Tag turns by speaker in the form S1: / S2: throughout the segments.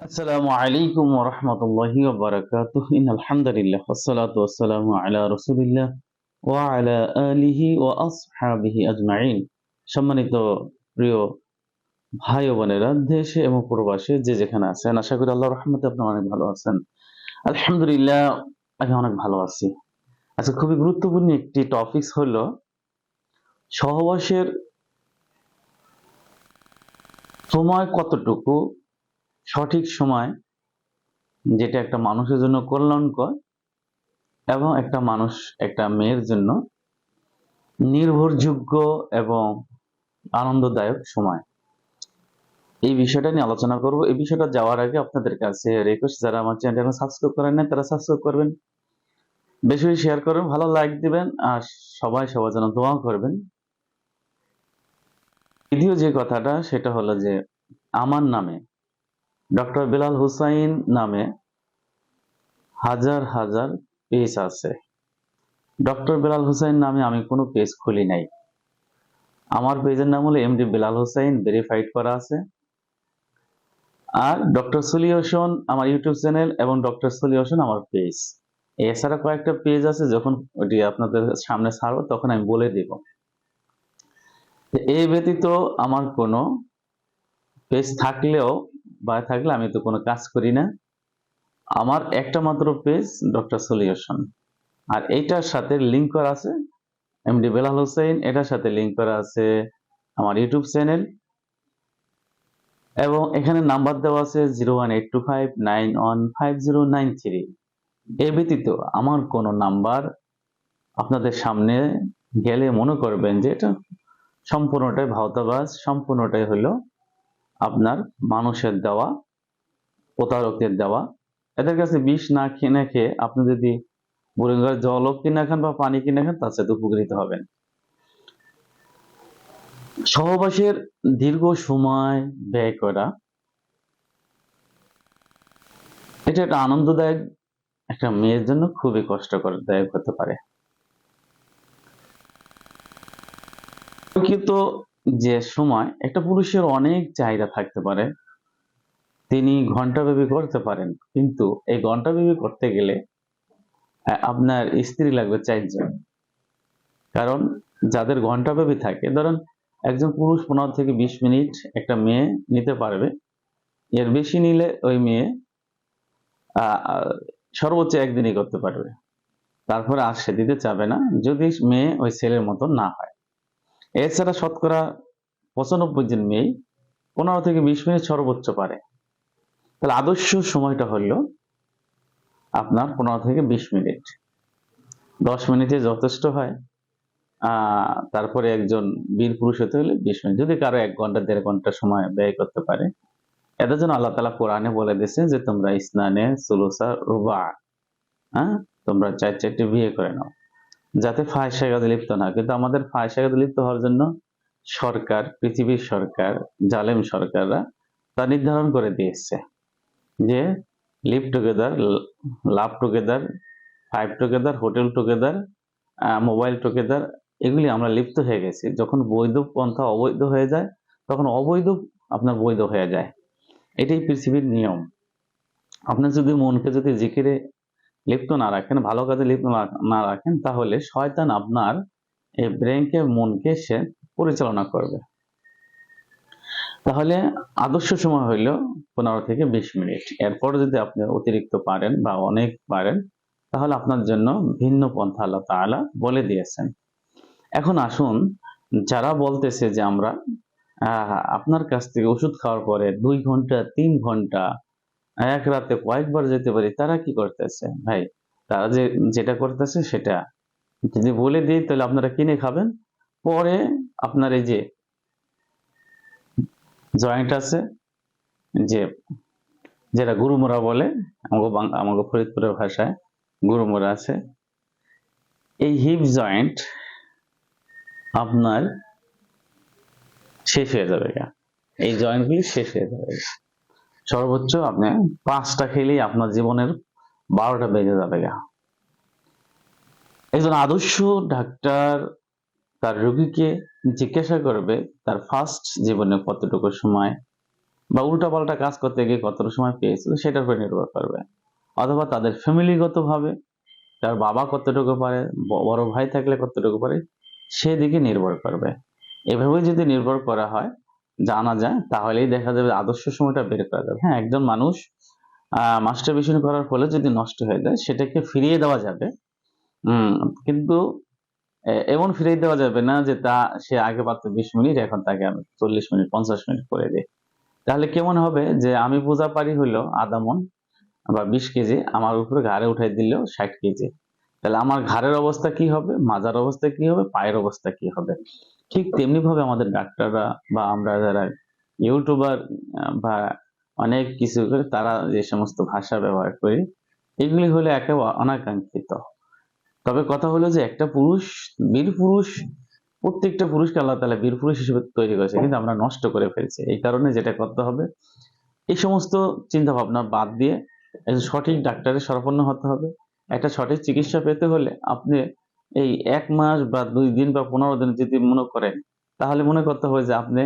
S1: আসসালামু আলাইকুম ওয়া রাহমাতুল্লাহি ওয়া বারাকাতুহু। ইন্নাল হামদালিল্লাহ ওয়াসসালাতু ওয়াসসালামু আলা রাসূলিল্লাহ ওয়া আলা আলিহি ওয়া আসহাবিহি সম্মানিত প্রিয় ভাই বোনেরা দেশে এবং প্রবাসে যে যেখানে আছেন, আশা করি আল্লাহর রহমতে আপনারা অনেক ভালো আছেন। আলহামদুলিল্লাহ, আমি অনেক ভালো আছি। আচ্ছা খুবই গুরুত্বপূর্ণ একটি টপিকস হলো সহবাসের সময় কতটুকু সঠিক সময় যেটা একটা মানুষের জন্য কল্যাণকর এবং একটা মানুষ, একটা মেয়ের জন্য নির্ভরযোগ্য এবং আনন্দদায়ক সময়। এই বিষয়টা নিয়ে আলোচনা করব। এই বিষয়টা যাওয়ার আগে আপনাদের কাছে রিকোয়েস্ট যারা আমার চ্যানেল সাবস্ক্রাইব করেন না তারা সাবস্ক্রাইব করবেন। বেশি বেশি শেয়ার করবেন, ভালো লাইক দিবেন, আর সবাই সবার জন্য দোয়া করবেন। দ্বিতীয় যে কথাটা, সেটা হলো যে, আমার নামে ডক্টর বিলাল হুসাইন নামে হাজার হাজার পেজ আছে। ডক্টর বেলাল হুসাইন নামে আমি কোনো পেজ খুলি নাই। আমার পেজের নাম হলো এমডি বিলাল হুসাইন ভেরিফাইড করা আছে। আর ডক্টর সলিউশন আমার ইউটিউব চ্যানেল এবং ডক্টর সলিউশন আমার পেজ এছাড়া কয়েকটা পেজ আছে, যখন ওটি আপনাদের সামনে ছাড়বো, তখন আমি বলে দিব। এই ব্যতীত আমার কোনো পেজ থাকলেও বা থাকলে আমি তো কোনো কাজ করি না। আমার একটা মাত্র পেজ ডক্টর সলিউশন আর এইটার সাথে লিঙ্ক করা আছে। এমডি বেলাল হোসেন, এটার সাথে লিঙ্ক করা আছে আমার ইউটিউব চ্যানেল এবং এখানে নাম্বার দেওয়া আছে zero one eight two five nine one five zero nine three এ ব্যতীত আমার কোনো নাম্বার আপনাদের সামনে গেলে মনে করবেন যে এটা সম্পূর্ণটাই ভাওতাবাজ, সম্পূর্ণটাই হলো আপনার মানুষের দেওয়া, প্রতারকের দেওয়া। এদের কাছে বিষ না কিনে খেয়ে আপনি যদি বুড়িগঙ্গার জলও কিনে খান বা পানি কিনে খান, তার সাথে উপকৃত হবেন। সহবাসের দীর্ঘ সময় ব্যয় করা, এটা একটা আনন্দদায়ক একটা মেয়ের জন্য খুবই কষ্টকর দায়ক হতে পারে। কিন্তু যে সময় একটা পুরুষের অনেক চাহিদা থাকতে পারে, তিনি ঘণ্টা ঘন্টাব্যাপী করতে পারেন। কিন্তু এই ঘন্টাব্যাপী করতে গেলে আপনার স্ত্রী লাগবে চারজন। কারণ যাদের ঘন্টাব্যাপী থাকে, ধরেন একজন পুরুষ পনেরো থেকে বিশ মিনিট একটা মেয়ে নিতে পারবে, এর বেশি নিলে ওই মেয়ে সর্বোচ্চ একদিনই করতে পারবে। তারপরে আর সে দিতে চাবে না, যদি মেয়ে ওই ছেলের মতো না হয়। এছাড়া শতকরা পঁচানব্বই জন মেয়ে পনেরো থেকে বিশ মিনিট সর্বোচ্চ পারে। তাহলে আদর্শ সময়টা হলো আপনার পনেরো থেকে বিশ মিনিট। দশ মিনিটে যথেষ্ট হয়। তারপরে একজন বীর পুরুষ হতে হলে বিশ মিনিট। যদি কারও এক ঘণ্টা, দেড় ঘণ্টা সময় ব্যয় করতে পারে এটার জন্য আল্লাহ তালা কোরআনে বলে দিয়েছে যে, তোমরা স্নানে, সুলুসা, রুবা হ্যাঁ? তোমরা চার, চারটে বিয়ে করে নাও। যাতে ফায়সাগাতে লিপ্ত না। কিন্তু আমাদের ফায়সাগাতে লিপ্ত হওয়ার জন্য সরকার, পৃথিবীর সরকার, জালেম সরকাররা তা নির্ধারণ করে দিয়েছে যে live together love together five together hotel together mobile together এগুলি আমরা লিপ্ত হয়ে গেছি। যখন বৈধ পন্থা অবৈধ হয়ে যায়, তখন অবৈধ আপনার বৈধ হয়ে যায়। এটাই পৃথিবীর নিয়ম। আপনার যদি মনকে যদি জিকিরে লিপ্ত না রাখেন, ভালো কাজে লিপ্ত না- রাখেন, তাহলে শয়তান আপনার এই ব্রেনকে, মনকে সে পরিচালনা করবে। তাহলে আদর্শ সময় হইল পনেরো থেকে বিশ মিনিট। এরপর যদি আপনি অতিরিক্ত পারেন বা অনেক পারেন, তাহলে আপনার জন্য ভিন্ন পন্থা আল্লাহ তাআলা বলে দিয়েছেন। এখন আসুন, যারা বলতেছে যে আমরা আপনার কাছ থেকে ওষুধ খাওয়ার পরে দুই ঘণ্টা, তিন ঘণ্টা এক রাতে কয়েকবার যেতে পারি, তারা কি করতেছে ভাই, তারা যে যেটা করতেছে সেটা যদি বলে দিই তাহলে আপনারা কিনে খাবেন পরে আপনার এই যে জয়েন্ট আছে, যে যেটা গুরুমোরা বলে, আমাকে আমাকে ফরিদপুরের ভাষায় গুরুমোরা আছে এই হিপ জয়েন্ট আপনার শেষ হয়ে যাবে। এই জয়েন্টগুলি শেষ হয়ে যাবে। সর্বোচ্চ আপনি পাঁচটা খেলেই আপনার জীবনের বারোটা বেজে যাবে গা। একজন আদর্শ ডাক্তার তার রোগীকে জিজ্ঞাসা করবে, তার ফার্স্ট জীবনে কতটুকু সময় বা উল্টাপাল্টা কাজ করতে গিয়ে কতটা সময় পেয়েছিল সেটার উপর নির্ভর করবে। অথবা তাদের ফ্যামিলিগতভাবে তার বাবা কতটুকু পারে বড় ভাই থাকলে কতটুকু পারে, সেদিকে নির্ভর করবে। এভাবে যদি নির্ভর করা হয় জানা যায়, তাহলেই দেখা যাবে আদর্শ সময়টা বের করা যাবে। হ্যাঁ একজন মানুষ মাস্টারবেশন করার ফলে যদি নষ্ট হয়ে যায়, সেটাকে ফিরিয়ে দেওয়া যাবে। কিন্তু এমন ফিরিয়ে দেওয়া যাবে না যে তা, সে আগে পারতো বিশ মিনিট, এখন তাকে আমি চল্লিশ মিনিট, পঞ্চাশ মিনিট করে দিই। তাহলে কেমন হবে যে আমি বোঝা পারি হইল আধা মন বা বিশ কেজি, আমার উপরে ঘাড়ে উঠাই দিলেও ষাট কেজি। তাহলে আমার ঘাড়ের অবস্থা কি হবে? মাজার অবস্থা কি হবে? পায়ের অবস্থা কি হবে? ঠিক তেমনি ভাবে আমাদের ডাক্তাররা বা আমরা যারা ইউটিউবার বা অনেক কিছু করে তারা যে সমস্ত ভাষা ব্যবহার করি, এগুলি হলো একেবারে অনাকাঙ্ক্ষিত। তবে কথা হলো যে একটা পুরুষ, বীর পুরুষ, প্রত্যেকটা পুরুষকে আল্লাহ তালা বীর পুরুষ হিসেবে তৈরি করেছে, কিন্তু আমরা নষ্ট করে ফেলছি। এই কারণে যেটা করতে হবে, এই সমস্ত চিন্তা ভাবনা বাদ দিয়ে একজন সঠিক ডাক্তারের শরণাপন্ন হতে হবে। একটা সঠিক চিকিৎসা পেতে হলে আপনি এই এক মাস বা দুই দিন বা পনেরো দিন যদি মনে করেন, তাহলে মনে করতে হবে যে আপনি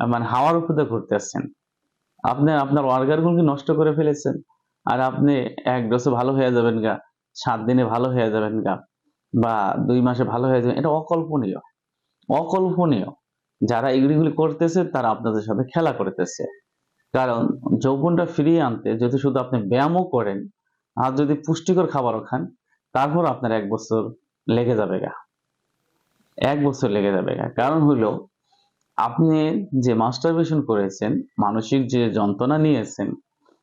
S1: মানে হাওয়ার উপরে ঘুরতে আসছেন। আপনি, আপনার অর্গানগুলোকে নষ্ট করে ফেলেছেন? আর আপনি এক বছর ভালো হয়ে যাবেন গা, সাত দিনে ভালো হয়ে যাবেন গা, বা দুই মাসে ভালো হয়ে যাবেন, এটা অকল্পনীয়। অকল্পনীয়। যারা এগুলিগুলি করতেছে, তারা আপনাদের সাথে খেলা করতেছে। কারণ যৌবনটা ফিরিয়ে আনতে যদি শুধু আপনি ব্যায়ামও করেন, আর যদি পুষ্টিকর খাবারও খান, তারপর আপনার এক বছর লেগে যাবে গা। এক বছর লেগে যাবে গা। কারণ হলো, আপনি যে মাস্টারবেশন করেছেন, মানসিক যে যন্ত্রণা নিয়েছেন,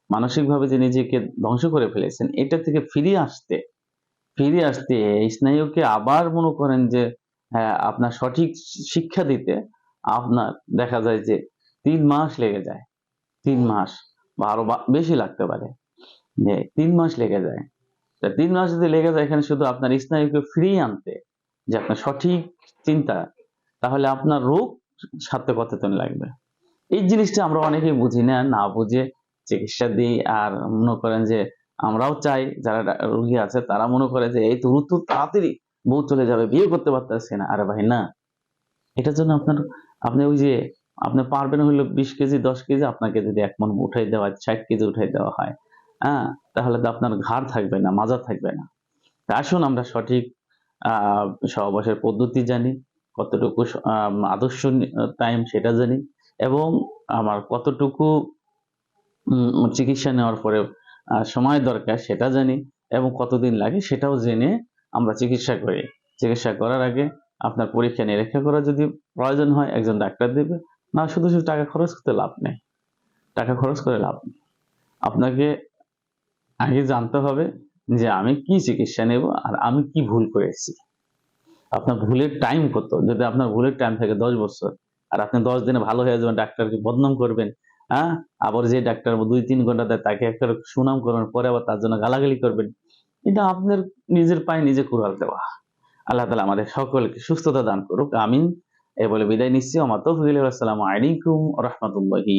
S1: মানসিকভাবে যে নিজেকে ধ্বংস করে ফেলেছেন, এটা থেকে ফিরিয়ে আসতে ফিরে আসতে এই স্নায়ুকে আবার মনে করেন যে হ্যাঁ আপনার সঠিক শিক্ষা দিতে আপনার দেখা যায় যে তিন মাস লেগে যায়। তিন মাস বা আরও বেশি লাগতে পারে। যে তিন মাস লেগে যায়। তিন মাস যদি লেগে যায়, এখানে শুধু আপনার স্নায়ুকে ফিরিয়ে আনতে যে আপনার সঠিক চিন্তা, তাহলে আপনার রোগ সাথে কতদিন লাগবে। এই জিনিসটা আমরা অনেকেই বুঝি না না বুঝে চিকিৎসা দিই আর মনে করেন যে আমরাও চাই, যারা রোগী আছে তারা মনে করে যে এই তো তাড়াতাড়ি বউ চলে যাবে, বিয়ে করতে পারতেছে না। আরে ভাই, না। এটার জন্য আপনার, আপনি ওই যে আপনি পারবেন হইল বিশ কেজি, দশ কেজি, আপনাকে যদি এক মন উঠাই দেওয়া হয় ষাট কেজি উঠাই দেওয়া হয় হ্যাঁ তাহলে তো আপনার ঘাড় থাকবে না, মাজা থাকবে না। আসুন আমরা সঠিক সহবাসের পদ্ধতি জানি, কতটুকু আদর্শ টাইম সেটা জানি এবং আমার কতটুকু চিকিৎসা নেওয়ার পরে সময় দরকার সেটা জানি এবং কতদিন লাগে সেটাও জেনে আমরা চিকিৎসা করি। চিকিৎসা করার আগে আপনার পরীক্ষা নিরীক্ষা করা যদি প্রয়োজন হয়, একজন ডাক্তার দেবে, না শুধু শুধু টাকা খরচ করতে লাভ নেই। টাকা খরচ করে লাভ নেই। আপনাকে আগে জানতে হবে যে আমি কি চিকিৎসা নেব আর আমি কি ভুল করেছি। আপনার ভুলের টাইম কত? যদি আপনার ভুলের টাইম থাকে দশ বছর আর আপনি দশ দিনে ভালো হয়ে যাবেন, ডাক্তারকে বদনাম করবেন হ্যাঁ? আবার যে ডাক্তার দুই, তিন ঘণ্টা দেয়, তাকে একটা সুনাম করবেন পরে আবার তার জন্য গালাগালি করবেন, এটা আপনার নিজের পায়ে নিজে কুড়াল দেওয়া। আল্লাহ তালা আমাদের সকলকে সুস্থতা দান করুক, আমিন। এ বলে বিদায় নিচ্ছি। আমার তৌফিক আসসালামু আলাইকুম রহমতুল্লাহি